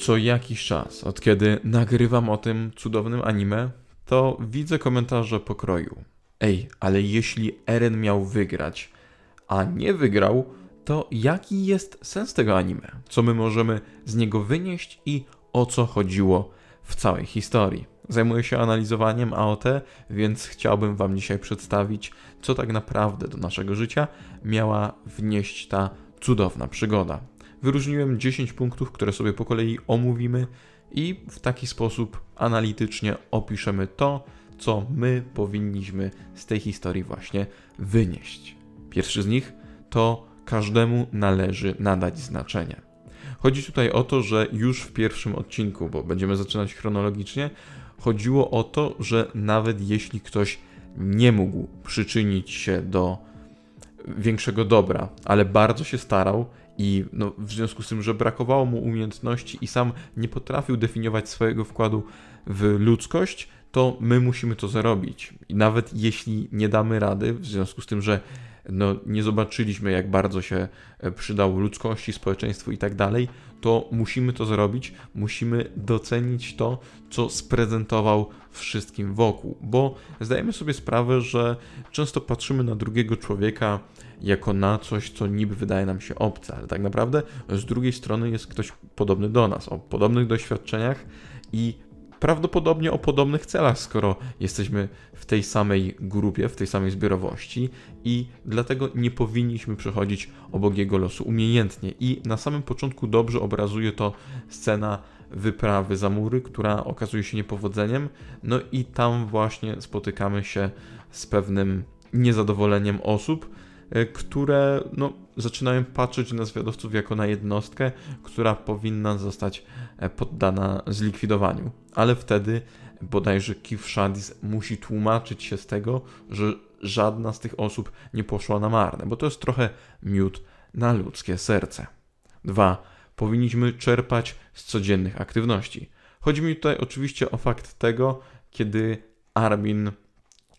Co jakiś czas, od kiedy nagrywam o tym cudownym anime, to widzę komentarze pokroju. Ej, ale jeśli Eren miał wygrać, a nie wygrał, to jaki jest sens tego anime? Co my możemy z niego wynieść i o co chodziło w całej historii? Zajmuję się analizowaniem AOT, więc chciałbym Wam dzisiaj przedstawić, co tak naprawdę do naszego życia miała wnieść ta cudowna przygoda. Wyróżniłem 10 punktów, które sobie po kolei omówimy i w taki sposób analitycznie opiszemy to, co my powinniśmy z tej historii właśnie wynieść. Pierwszy z nich to każdemu należy nadać znaczenie. Chodzi tutaj o to, że już w pierwszym odcinku, bo będziemy zaczynać chronologicznie, chodziło o to, że nawet jeśli ktoś nie mógł przyczynić się do większego dobra, ale bardzo się starał i no, w związku z tym, że brakowało mu umiejętności i sam nie potrafił definiować swojego wkładu w ludzkość, to my musimy to zrobić. I nawet jeśli nie damy rady, w związku z tym, że no, nie zobaczyliśmy, jak bardzo się e, przydał ludzkości, społeczeństwu i tak dalej, to musimy to zrobić, musimy docenić to, co sprezentował wszystkim wokół, bo zdajemy sobie sprawę, że często patrzymy na drugiego człowieka jako na coś, co niby wydaje nam się obce, ale tak naprawdę z drugiej strony jest ktoś podobny do nas, o podobnych doświadczeniach i prawdopodobnie o podobnych celach, skoro jesteśmy w tej samej grupie, w tej samej zbiorowości i dlatego nie powinniśmy przechodzić obok jego losu umiejętnie. I na samym początku dobrze obrazuje to scena wyprawy za mury, która okazuje się niepowodzeniem, no i tam właśnie spotykamy się z pewnym niezadowoleniem osób, które no, zaczynają patrzeć na zwiadowców jako na jednostkę, która powinna zostać e, poddana zlikwidowaniu. Ale wtedy bodajże Kif Shadis musi tłumaczyć się z tego, że żadna z tych osób nie poszła na marne, bo to jest trochę miód na ludzkie serce. 2. Powinniśmy czerpać z codziennych aktywności. Chodzi mi tutaj oczywiście o fakt tego, kiedy Armin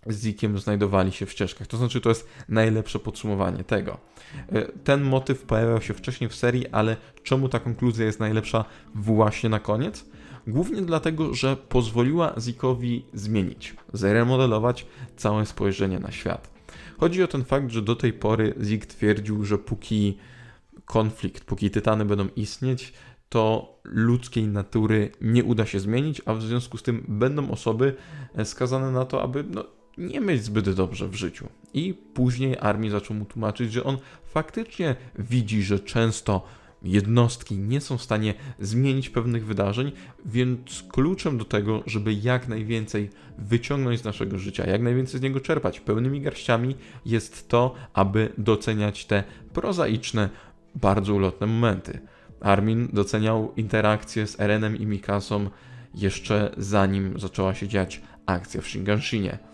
z Zikiem znajdowali się w ścieżkach. To znaczy, to jest najlepsze podsumowanie tego. E, ten motyw pojawiał się wcześniej w serii, ale czemu ta konkluzja jest najlepsza właśnie na koniec? Głównie dlatego, że pozwoliła Zikowi zmienić, zremodelować całe spojrzenie na świat. Chodzi o ten fakt, że do tej pory Zik twierdził, że póki konflikt, póki tytany będą istnieć, to ludzkiej natury nie uda się zmienić, a w związku z tym będą osoby skazane na to, aby no, nie mieć zbyt dobrze w życiu. I później armii zaczął mu tłumaczyć, że on faktycznie widzi, że często jednostki nie są w stanie zmienić pewnych wydarzeń, więc kluczem do tego, żeby jak najwięcej wyciągnąć z naszego życia, jak najwięcej z niego czerpać pełnymi garściami, jest to, aby doceniać te prozaiczne, bardzo ulotne momenty. Armin doceniał interakcje z Erenem i Mikasą jeszcze zanim zaczęła się dziać akcja w Shinganshinie.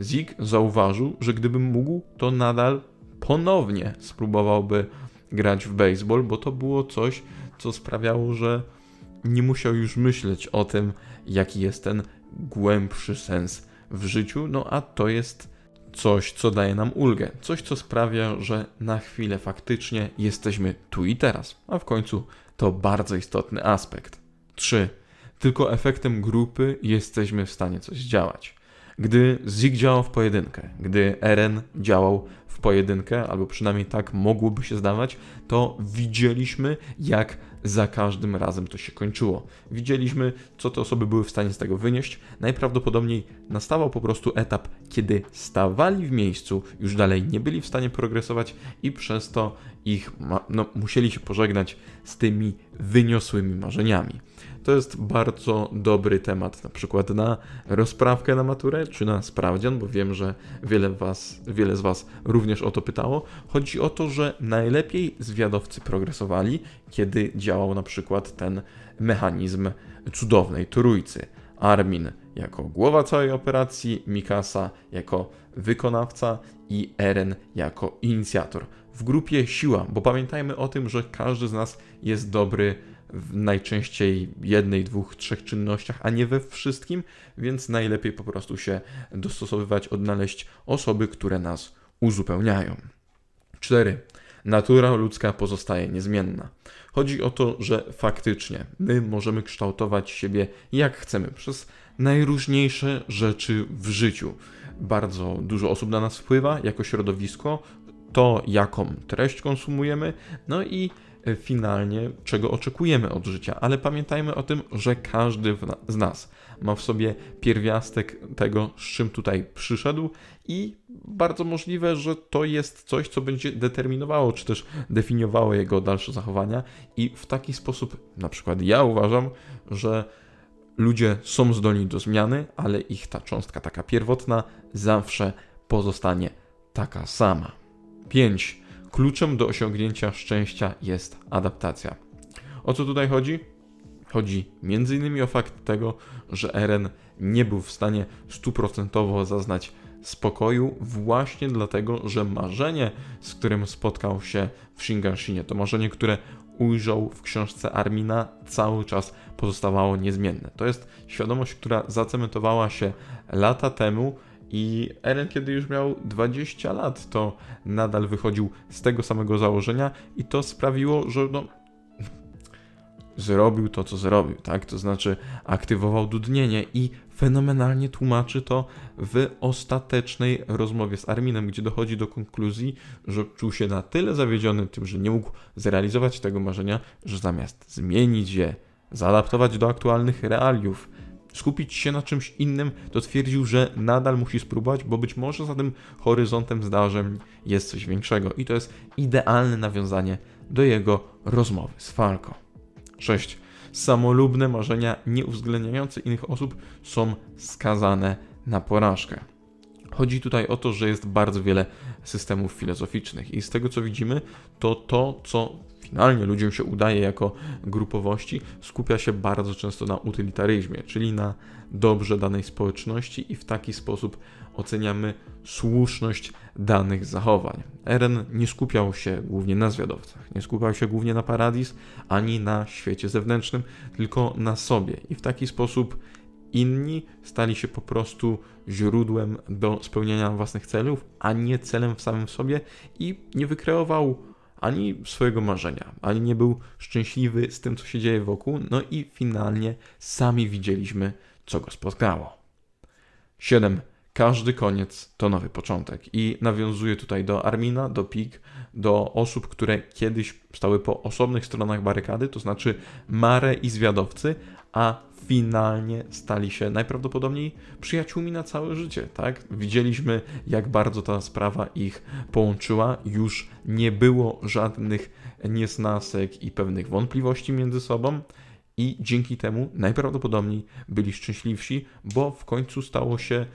Zik zauważył, że gdybym mógł, to nadal ponownie spróbowałby grać w baseball, bo to było coś, co sprawiało, że nie musiał już myśleć o tym, jaki jest ten głębszy sens w życiu, no a to jest coś, co daje nam ulgę, coś, co sprawia, że na chwilę faktycznie jesteśmy tu i teraz, a w końcu to bardzo istotny aspekt. 3. Tylko efektem grupy jesteśmy w stanie coś działać. Gdy Zig działał w pojedynkę, gdy Eren działał pojedynkę, albo przynajmniej tak mogłoby się zdawać, to widzieliśmy, jak za każdym razem to się kończyło. Widzieliśmy, co te osoby były w stanie z tego wynieść. Najprawdopodobniej nastawał po prostu etap, kiedy stawali w miejscu, już dalej nie byli w stanie progresować i przez to ich no, musieli się pożegnać z tymi wyniosłymi marzeniami. To jest bardzo dobry temat, na przykład na rozprawkę na maturę czy na sprawdzian, bo wiem, że wiele, was, wiele z Was również o to pytało. Chodzi o to, że najlepiej zwiadowcy progresowali, kiedy działał na przykład ten mechanizm cudownej trójcy. Armin jako głowa całej operacji, Mikasa jako wykonawca i Eren jako inicjator. W grupie siła, bo pamiętajmy o tym, że każdy z nas jest dobry w najczęściej jednej, dwóch, trzech czynnościach, a nie we wszystkim, więc najlepiej po prostu się dostosowywać, odnaleźć osoby, które nas uzupełniają. 4. natura ludzka pozostaje niezmienna. Chodzi o to, że faktycznie my możemy kształtować siebie jak chcemy przez najróżniejsze rzeczy w życiu. Bardzo dużo osób na nas wpływa jako środowisko, to jaką treść konsumujemy, no i finalnie czego oczekujemy od życia. Ale pamiętajmy o tym, że każdy z nas ma w sobie pierwiastek tego, z czym tutaj przyszedł, i bardzo możliwe, że to jest coś, co będzie determinowało, czy też definiowało jego dalsze zachowania. I w taki sposób, na przykład, ja uważam, że ludzie są zdolni do zmiany, ale ich ta cząstka taka pierwotna zawsze pozostanie taka sama. 5. Kluczem do osiągnięcia szczęścia jest adaptacja. O co tutaj chodzi? Chodzi m.in. o fakt tego, że Eren nie był w stanie stuprocentowo zaznać spokoju właśnie dlatego, że marzenie, z którym spotkał się w Shinganshinie, to marzenie, które ujrzał w książce Armina, cały czas pozostawało niezmienne. To jest świadomość, która zacementowała się lata temu i Eren, kiedy już miał 20 lat, to nadal wychodził z tego samego założenia i to sprawiło, że no, zrobił to, co zrobił, tak? To znaczy aktywował dudnienie i fenomenalnie tłumaczy to w ostatecznej rozmowie z Arminem, gdzie dochodzi do konkluzji, że czuł się na tyle zawiedziony tym, że nie mógł zrealizować tego marzenia, że zamiast zmienić je, zaadaptować do aktualnych realiów, skupić się na czymś innym, to twierdził, że nadal musi spróbować, bo być może za tym horyzontem zdarzeń jest coś większego. I to jest idealne nawiązanie do jego rozmowy z Falco. 6. Samolubne marzenia nieuwzględniające innych osób są skazane na porażkę. Chodzi tutaj o to, że jest bardzo wiele systemów filozoficznych i z tego co widzimy, to to, co finalnie ludziom się udaje jako grupowości, skupia się bardzo często na utylitaryzmie, czyli na dobrze danej społeczności i w taki sposób oceniamy słuszność danych zachowań. Eren nie skupiał się głównie na zwiadowcach, nie skupiał się głównie na Paradis ani na świecie zewnętrznym, tylko na sobie i w taki sposób inni stali się po prostu źródłem do spełniania własnych celów, a nie celem w samym sobie i nie wykreował ani swojego marzenia, ani nie był szczęśliwy z tym, co się dzieje wokół, no i finalnie sami widzieliśmy, co go spotkało. 7. Każdy koniec to nowy początek. I nawiązuje tutaj do Armina, do Pik, do osób, które kiedyś stały po osobnych stronach barykady, to znaczy Mare i zwiadowcy, a finalnie stali się najprawdopodobniej przyjaciółmi na całe życie, tak? Widzieliśmy, jak bardzo ta sprawa ich połączyła, już nie było żadnych niesnasek i pewnych wątpliwości między sobą i dzięki temu najprawdopodobniej byli szczęśliwsi, bo w końcu stało się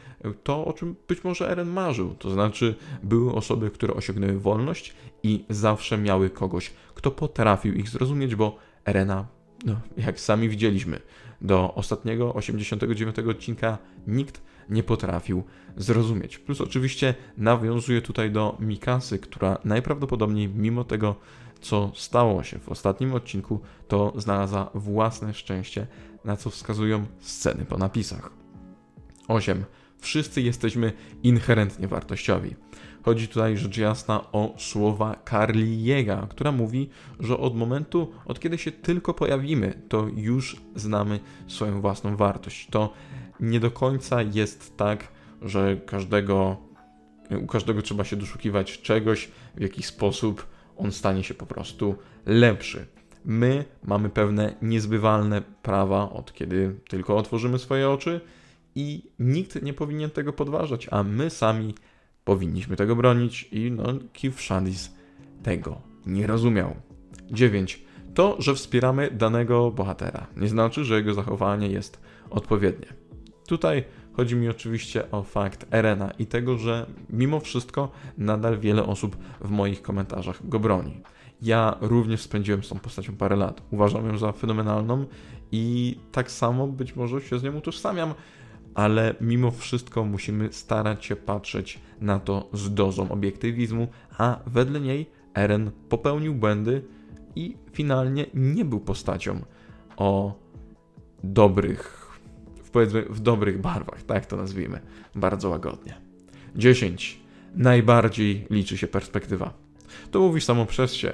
to, o czym być może Eren marzył. To znaczy, były osoby, które osiągnęły wolność i zawsze miały kogoś, kto potrafił ich zrozumieć, bo Erena, no, jak sami widzieliśmy, do ostatniego 89 odcinka nikt nie potrafił zrozumieć. Plus oczywiście nawiązuje tutaj do Mikasy, która najprawdopodobniej mimo tego, co stało się w ostatnim odcinku, to znalazła własne szczęście, na co wskazują sceny po napisach. 8. Wszyscy jesteśmy inherentnie wartościowi. Chodzi tutaj rzecz jasna o słowa Carliego, która mówi, że od momentu, od kiedy się tylko pojawimy, to już znamy swoją własną wartość. To nie do końca jest tak, że każdego, u każdego trzeba się doszukiwać czegoś, w jakiś sposób on stanie się po prostu lepszy. My mamy pewne niezbywalne prawa, od kiedy tylko otworzymy swoje oczy, i nikt nie powinien tego podważać, a my sami powinniśmy tego bronić i no, Keith tego nie rozumiał. 9. To, że wspieramy danego bohatera, nie znaczy, że jego zachowanie jest odpowiednie. Tutaj chodzi mi oczywiście o fakt Erena i tego, że mimo wszystko nadal wiele osób w moich komentarzach go broni. Ja również spędziłem z tą postacią parę lat. Uważam ją za fenomenalną i tak samo być może się z nią utożsamiam, ale mimo wszystko musimy starać się patrzeć na to z dozą obiektywizmu, a wedle niej Eren popełnił błędy i finalnie nie był postacią o dobrych, powiedzmy w dobrych barwach, tak to nazwijmy, bardzo łagodnie. 10. Najbardziej liczy się perspektywa. To mówi samo przez się.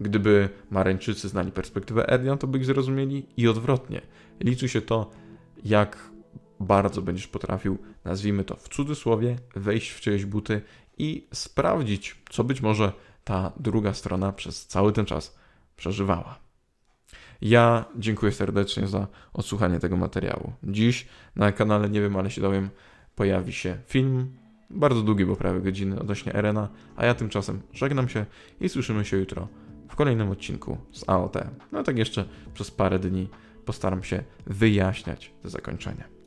Gdyby Mareńczycy znali perspektywę Erdian, to by ich zrozumieli i odwrotnie. Liczy się to, jak bardzo będziesz potrafił, nazwijmy to w cudzysłowie, wejść w czyjeś buty i sprawdzić, co być może ta druga strona przez cały ten czas przeżywała. Ja dziękuję serdecznie za odsłuchanie tego materiału. Dziś na kanale, nie wiem, ale się dowiem, pojawi się film, bardzo długi, bo prawie godziny odnośnie Erena, a ja tymczasem żegnam się i słyszymy się jutro w kolejnym odcinku z AOT. No tak jeszcze przez parę dni postaram się wyjaśniać te zakończenia.